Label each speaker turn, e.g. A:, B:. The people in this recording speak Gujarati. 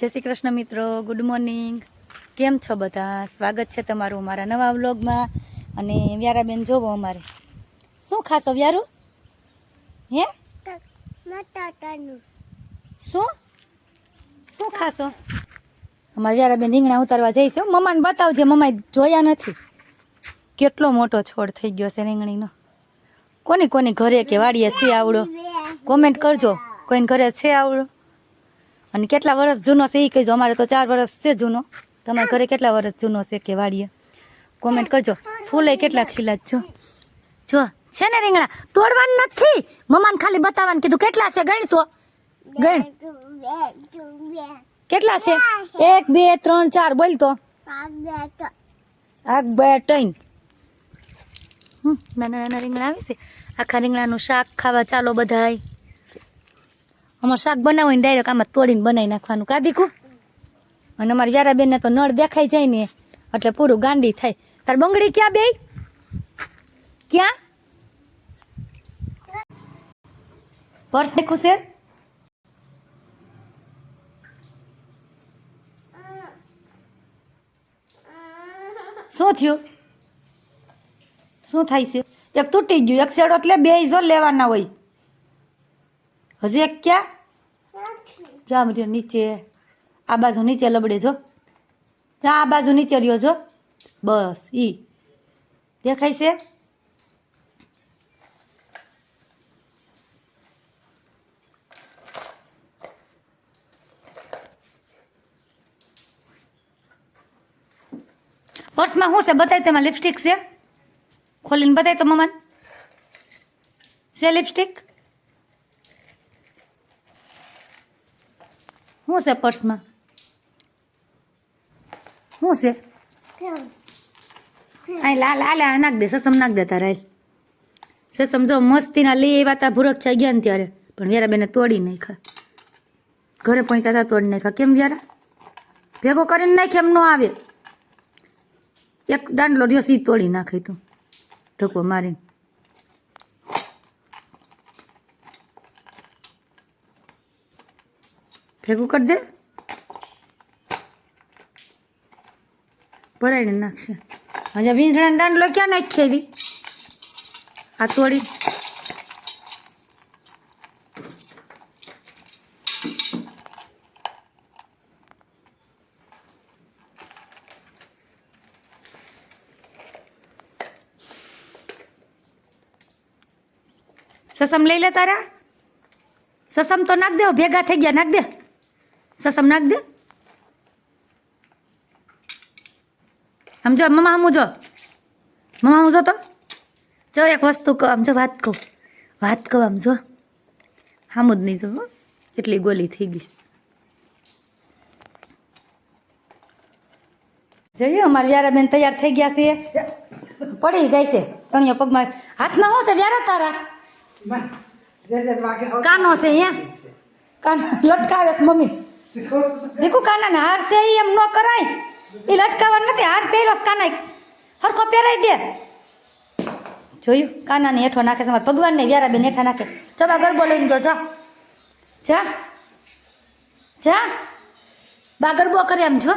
A: જય શ્રી કૃષ્ણ મિત્રો ગુડ મોર્નિંગ કેમ છો બધા? સ્વાગત છે તમારું મારા નવા વ્લોગમાં. અને વ્યારાબેન જોવો અમારે. શું ખાશો વ્યારો? હે? શું? શું ખાશો? અમારે વ્યારાબેન રીંગણા ઉતારવા જઈશ. મમ્માને બતાવજે મમ્માએ જોયા નથી. કેટલો મોટો છોડ થઈ ગયો છે રીંગણીનો. કોની કોની ઘરે કે વાડીએ છે આવડો? કોમેન્ટ કરજો. કોઈને ઘરે છે આવડો? અને કેટલા વર્ષ જૂનો છે એ કહીજો. અમારે તો ચાર વર્ષ છે જૂનો. તમારા ઘરે કેટલા વર્ષ જૂનો છે કે વાડીએ? કોમેન્ટ કરજો. ફૂલે કેટલા ખીલા જો જો છે ને રીંગણા? તોડવાનું નથી. મમ્માને ખાલી બતાવવાનું કીધું. કેટલા છે? ગણ તો. ગણ. કેટલા છે? એક બે ત્રણ ચાર. બોલ તો. આગ બે હમ, નાના નાના રીંગણા આવે છે. આખા રીંગણાનું શાક ખાવા ચાલો બધાય. અમારે શાક બનાવીને ડાયરેક્ટ આમાં તોડીને બનાવી નાખવાનું. કાદીકું અને અમારી વ્યારાબેનને તો નળ દેખાઈ જાય ને, એટલે પૂરું ગાંડી થાય. તાર બંગડી ક્યાં બે ક્યાં? પર્સ દેખું છે? શું થયું? શું થાય છે? એક તૂટી ગયું. એક શેડો એટલે બે જો લેવાના હોય. હજી એક ક્યાં? જા રહ્યો નીચે. આ બાજુ નીચે લબડે જો. જા આ બાજુ નીચે રહ્યો જો. બસ ઈ. દેખાય છે? પર્સમાં શું છે? બતાય તેમાં લિપસ્ટિક છે? ખોલીને બતાય તો મમન. છે લિપસ્ટિક? શું છે પર્સમાં શું છે અહીં લાલ લાલ આ નાખ દે સસમ નાખ દે તારા સસમ જો મસ્તીના લઈ એવા તા ભૂરક છે ગયા ને ત્યારે પણ વ્યારાબેને તોડી નાખ્યા ઘરે પહોંચ્યા હતા તોડી નાખ્યા કેમ વ્યારા ભેગો કરીને નાખે એમ ન આવે એક દાંડલો રહ્યો સી તોડી નાખે તું ધક્કો મારીને ભેગું કરી દે. ભરાઈને નાખશે. હજા વીંધણાનો દાંડલો ક્યાં નાખી એવી આ તોડી. સસમ લઈ લે તારા? સસમ તો નાખ દેવો ભેગા થઈ ગયા, નાખ દે. સસમ નાખ દે. આમ જો મમ્મા આમ જો. મમ્મા આમ જો તો. જો એક વસ્તુ કહો આમ જો વાત કહું. વાત કહો આમ જો. આમ જ નહીં જો. એટલી ગોલી થઈ ગઈ. જોયું અમારે વ્યારાબેન તૈયાર થઈ ગયા છે પડી જાય છે ચણિયો પગમાં. હાથમાં શું છે વ્યારા તારા? કાનો છે અહીંયા? કાનો લટકાવે છે મમ્મી. દેખો કાનાને હાર છે એમ ન કરાય. એ લટકાવવા નથી, હાર પહેરો કાના હરખો પહેરાઈ દે. જોયું? કાનાને હેઠો નાખે છે મારા ભગવાનને વ્યારા બેન હેઠા નાખે. ચબા ગરબો લઈને જો જા જા. જા. બા ગરબો કરે એમ, જો.